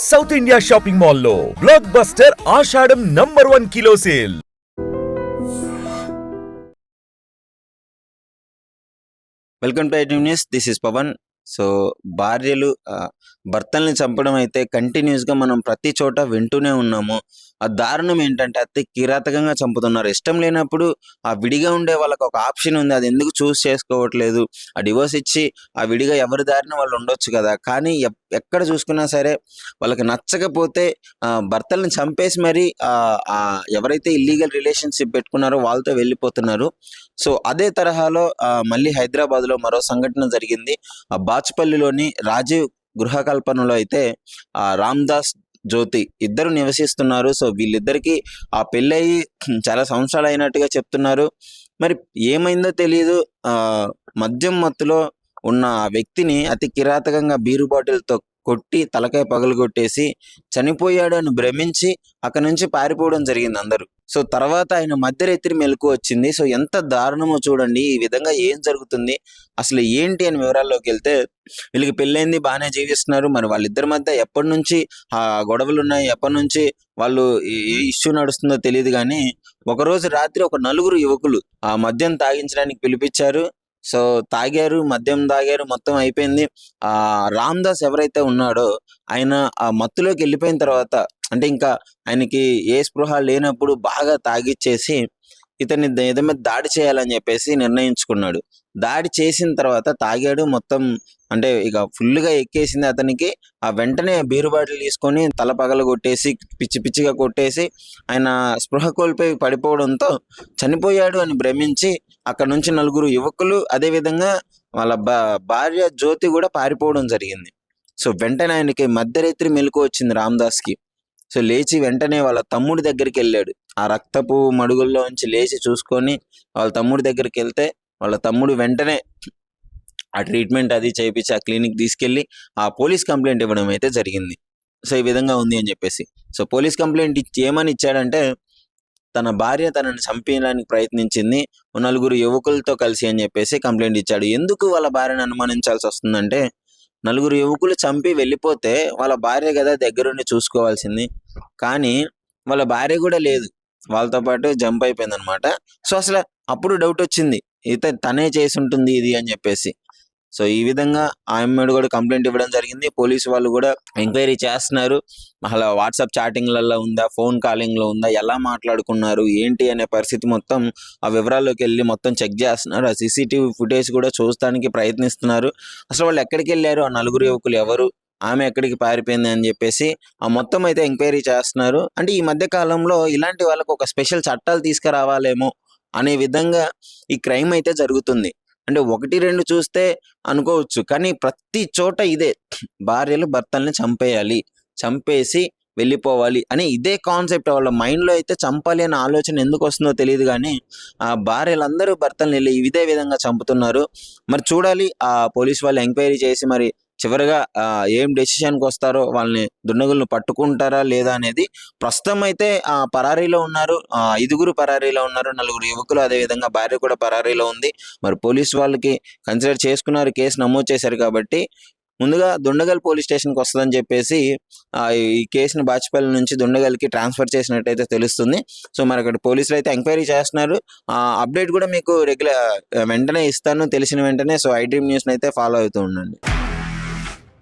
South India shopping మాల్లో blockbuster Ashadam number one kilo sale welcome to IT news this is Pavan so భార్యలు భర్తల్ని చంపడం అయితే కంటిన్యూస్గా మనం ప్రతి చోట వింటూనే ఉన్నాము. ఆ దారుణం ఏంటంటే అతి కిరాతకంగా చంపుతున్నారు. ఇష్టం లేనప్పుడు ఆ విడిగా ఉండే వాళ్ళకి ఒక ఆప్షన్ ఉంది. అది ఎందుకు చూస్ చేసుకోవట్లేదు? ఆ డివోర్స్ ఇచ్చి ఆ విడిగా ఎవరి దారిన వాళ్ళు ఉండొచ్చు కదా. కానీ ఎక్కడ చూసుకున్నా సరే వాళ్ళకి నచ్చకపోతే ఆ, చంపేసి మరి ఆ, ఎవరైతే ఇల్లీగల్ రిలేషన్షిప్ పెట్టుకున్నారో వాళ్ళతో వెళ్ళిపోతున్నారు. సో అదే తరహాలో మళ్ళీ హైదరాబాద్లో మరో సంఘటన జరిగింది. ఆ బాచుపల్లిలోని రాజీవ్ గృహకల్పనలో అయితే ఆ రామ్దాస్ జ్యోతి ఇద్దరు నివసిస్తున్నారు. సో వీళ్ళిద్దరికి ఆ పెళ్ళయి చాలా సంవత్సరాలు అయినట్టుగా చెప్తున్నారు. మరి ఏమైందో తెలియదు ఆ మద్యం మత్తులో ఉన్న ఆ వ్యక్తిని అతి కిరాతకంగా బీరు బాటిల్తో కొట్టి తలకాయ పగలగొట్టేసి చనిపోయాడు అని భ్రమించి అక్కడ నుంచి పారిపోవడం జరిగింది అందరూ. సో తర్వాత ఆయన మధ్యరాత్రి మెలకు వచ్చింది. సో ఎంత దారుణమో చూడండి. ఈ విధంగా ఏం జరుగుతుంది? అసలు ఏంటి అని వివరాల్లోకి వెళ్తే వీళ్ళకి పెళ్ళైంది బాగానే జీవిస్తున్నారు. మరి వాళ్ళిద్దరి మధ్య ఎప్పటి నుంచి ఆ గొడవలు ఉన్నాయి ఎప్పటి నుంచి వాళ్ళు ఏ ఇష్యూ నడుస్తుందో తెలియదు కానీ ఒకరోజు రాత్రి ఒక నలుగురు యువకులు ఆ మద్యం తాగించడానికి పిలిపించారు. సో తాగారు మద్యం తాగారు మొత్తం అయిపోయింది. ఆ రామ్ దాస్ ఎవరైతే ఉన్నాడో ఆయన ఆ మత్తులోకి వెళ్ళిపోయిన తర్వాత అంటే ఇంకా ఆయనకి ఏ స్పృహ లేనప్పుడు బాగా తాగిచ్చేసి ఇతన్ని ద- ఇతని మీద దాడి చేయాలని చెప్పేసి నిర్ణయించుకున్నాడు. దాడి చేసిన తర్వాత తాగాడు మొత్తం అంటే ఇక ఫుల్గా గా ఎక్కేసింది అతనికి. ఆ వెంటనే బీరు బాటిల్ తీసుకొని తల పగల కొట్టేసి పిచ్చి పిచ్చిగా కొట్టేసి ఆయన స్పృహ కోల్పోయి పడిపోవడంతో చనిపోయాడు అని భ్రమించి అక్కడ నుంచి నలుగురు యువకులు అదే విధంగా వాళ్ళ బా భార్య జ్యోతి కూడా పారిపోవడం జరిగింది. సో వెంటనే ఆయనకి మధ్యరాత్రి మెలకు వచ్చింది రామ్దాస్కి. సో లేచి వెంటనే వాళ్ళ తమ్ముడి దగ్గరికి వెళ్ళాడు. ఆ రక్తపు మడుగుల్లో నుంచి లేచి చూసుకొని వాళ్ళ తమ్ముడి దగ్గరికి వెళ్తే వాళ్ళ తమ్ముడు వెంటనే ఆ ట్రీట్మెంట్ అది చేయించి ఆ క్లినిక్ తీసుకెళ్ళి ఆ పోలీస్ కంప్లైంట్ ఇవ్వడం అయితే జరిగింది. సో ఈ విధంగా ఉంది అని చెప్పేసి. సో పోలీస్ కంప్లైంట్ ఇచ్చి ఏమని ఇచ్చాడంటే తన భార్య తనని చంపేయడానికి ప్రయత్నించింది నలుగురు యువకులతో కలిసి అని చెప్పేసి కంప్లైంట్ ఇచ్చాడు. ఎందుకు వాళ్ళ భార్యను అనుమానించాల్సి వస్తుందంటే నలుగురు యువకులు చంపి వెళ్ళిపోతే వాళ్ళ భార్య కదా దగ్గరుండి చూసుకోవాల్సింది. కానీ వాళ్ళ భార్య కూడా లేదు. వాళ్ళతో పాటు జంప్ అయిపోయింది అనమాట సో అసలు అప్పుడు డౌట్ వచ్చింది. ఇత తనే చేసి ఉంటుంది ఇది అని చెప్పేసి. సో ఈ విధంగా ఆమెడు కూడా కంప్లైంట్ ఇవ్వడం జరిగింది. పోలీసు వాళ్ళు కూడా ఎంక్వైరీ చేస్తున్నారు. అలా వాట్సాప్ చాటింగ్లలో ఉందా? ఫోన్ కాలింగ్లో ఉందా? ఎలా మాట్లాడుకున్నారు? ఏంటి అనే పరిస్థితి మొత్తం ఆ వివరాల్లోకి వెళ్ళి మొత్తం చెక్ చేస్తున్నారు. ఆ సీసీటీవీ ఫుటేజ్ కూడా చూస్తానికి ప్రయత్నిస్తున్నారు. అసలు వాళ్ళు ఎక్కడికి వెళ్ళారు? ఆ నలుగురు యువకులు ఎవరు? ఆమె ఎక్కడికి పారిపోయింది అని చెప్పేసి ఆ మొత్తం అయితే ఎంక్వైరీ చేస్తున్నారు. అంటే ఈ మధ్య కాలంలో ఇలాంటి వాళ్ళకు ఒక స్పెషల్ చట్టాలు తీసుకురావాలేమో అనే విధంగా ఈ క్రైమ్ అయితే జరుగుతుంది. అంటే ఒకటి రెండు చూస్తే అనుకోవచ్చు. కానీ ప్రతి చోట ఇదే. భార్యలు భర్తల్ని చంపేయాలి చంపేసి వెళ్ళిపోవాలి అని ఇదే కాన్సెప్ట్ వాళ్ళ మైండ్లో లో అయితే చంపాలి అనే ఆలోచన ఎందుకు వస్తుందో తెలియదు కానీ ఆ భార్యలందరూ భర్తల్ని వెళ్ళి ఇదే విధంగా చంపుతున్నారు. మరి చూడాలి ఆ పోలీస్ వాళ్ళు ఎంక్వైరీ చేసి మరి చివరిగా ఏం డెసిషన్కి వస్తారో వాళ్ళని దుండగులను పట్టుకుంటారా లేదా అనేది ప్రస్తుతం అయితే ఆ పరారీలో ఉన్నారు. ఆ, ఐదుగురు పరారీలో ఉన్నారు. నలుగురు యువకులు అదే విధంగా భార్య కూడా పరారీలో ఉంది. మరి పోలీస్ వాళ్ళకి కన్సిడర్ చేసుకున్నారు. కేసు నమోదు చేశారు కాబట్టి ముందుగా దుండగల్ పోలీస్ స్టేషన్కి వస్తుందని చెప్పేసి ఈ కేసుని బాచిపల్లి నుంచి దుండగల్కి ట్రాన్స్ఫర్ చేసినట్టయితే తెలుస్తుంది. సో మరి అక్కడ పోలీసులు అయితే ఎంక్వైరీ చేస్తున్నారు. ఆ అప్డేట్ కూడా మీకు రెగ్యులర్ వెంటనే ఇస్తాను. తెలిసిన వెంటనే. సో ఐ డ్రీమ్ న్యూస్ని అయితే ఫాలో అవుతూ ఉండండి.